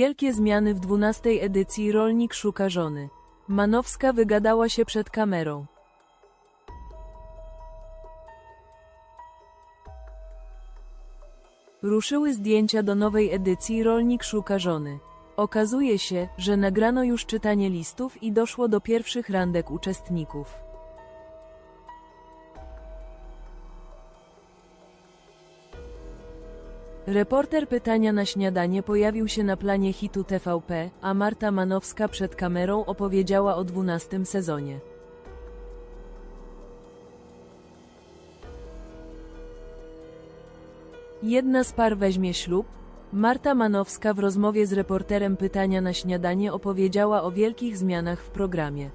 Wielkie zmiany w 12 edycji Rolnik szuka żony. Manowska wygadała się przed kamerą. Ruszyły zdjęcia do nowej edycji Rolnik szuka żony. Okazuje się, że nagrano już czytanie listów i doszło do pierwszych randek uczestników. Reporter pytania na śniadanie pojawił się na planie hitu TVP, a Marta Manowska przed kamerą opowiedziała o 12 sezonie. Jedna z par weźmie ślub. Marta Manowska w rozmowie z reporterem pytania na śniadanie opowiedziała o wielkich zmianach w programie.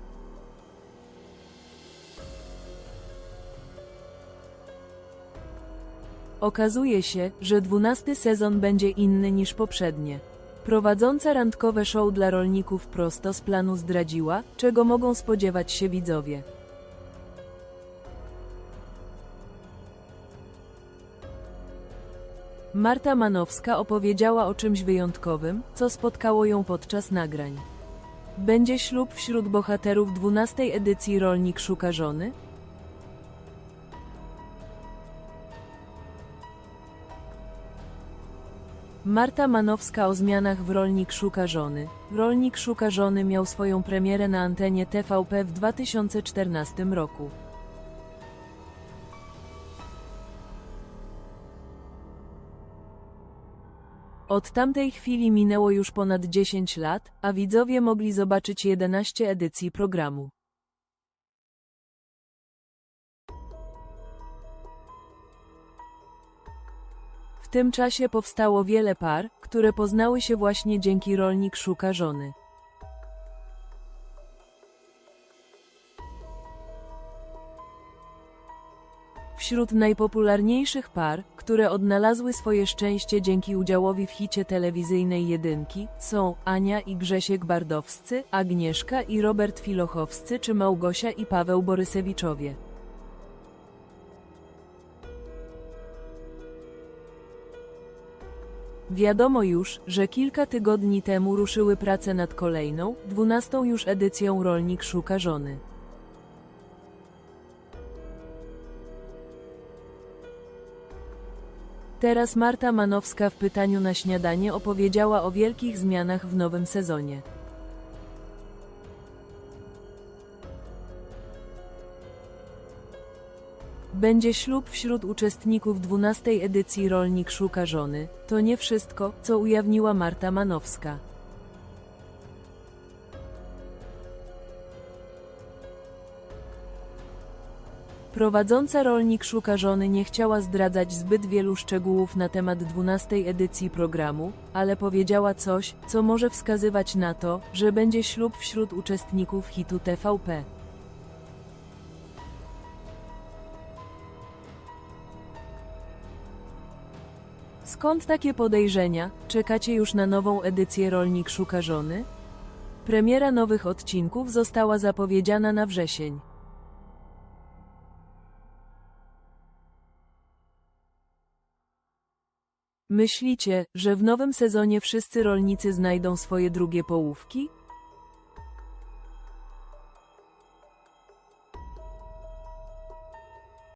Okazuje się, że dwunasty sezon będzie inny niż poprzednie. Prowadząca randkowe show dla rolników prosto z planu zdradziła, czego mogą spodziewać się widzowie. Marta Manowska opowiedziała o czymś wyjątkowym, co spotkało ją podczas nagrań. Będzie ślub wśród bohaterów 12 edycji Rolnik szuka żony? Marta Manowska o zmianach w Rolnik szuka żony. Rolnik szuka żony miał swoją premierę na antenie TVP w 2014 roku. Od tamtej chwili minęło już ponad 10 lat, a widzowie mogli zobaczyć 11 edycji programu. W tym czasie powstało wiele par, które poznały się właśnie dzięki Rolnik szuka żony. Wśród najpopularniejszych par, które odnalazły swoje szczęście dzięki udziałowi w hicie telewizyjnej jedynki, są Ania i Grzesiek Bardowscy, Agnieszka i Robert Filochowscy czy Małgosia i Paweł Borysewiczowie. Wiadomo już, że kilka tygodni temu ruszyły prace nad kolejną, dwunastą już edycją Rolnik szuka żony. Teraz Marta Manowska w pytaniu na śniadanie opowiedziała o wielkich zmianach w nowym sezonie. Będzie ślub wśród uczestników 12 edycji Rolnik szuka żony. To nie wszystko, co ujawniła Marta Manowska. Prowadząca Rolnik szuka żony nie chciała zdradzać zbyt wielu szczegółów na temat 12 edycji programu, ale powiedziała coś, co może wskazywać na to, że będzie ślub wśród uczestników hitu TVP. Skąd takie podejrzenia? Czekacie już na nową edycję Rolnik szuka żony? Premiera nowych odcinków została zapowiedziana na wrzesień. Myślicie, że w nowym sezonie wszyscy rolnicy znajdą swoje drugie połówki?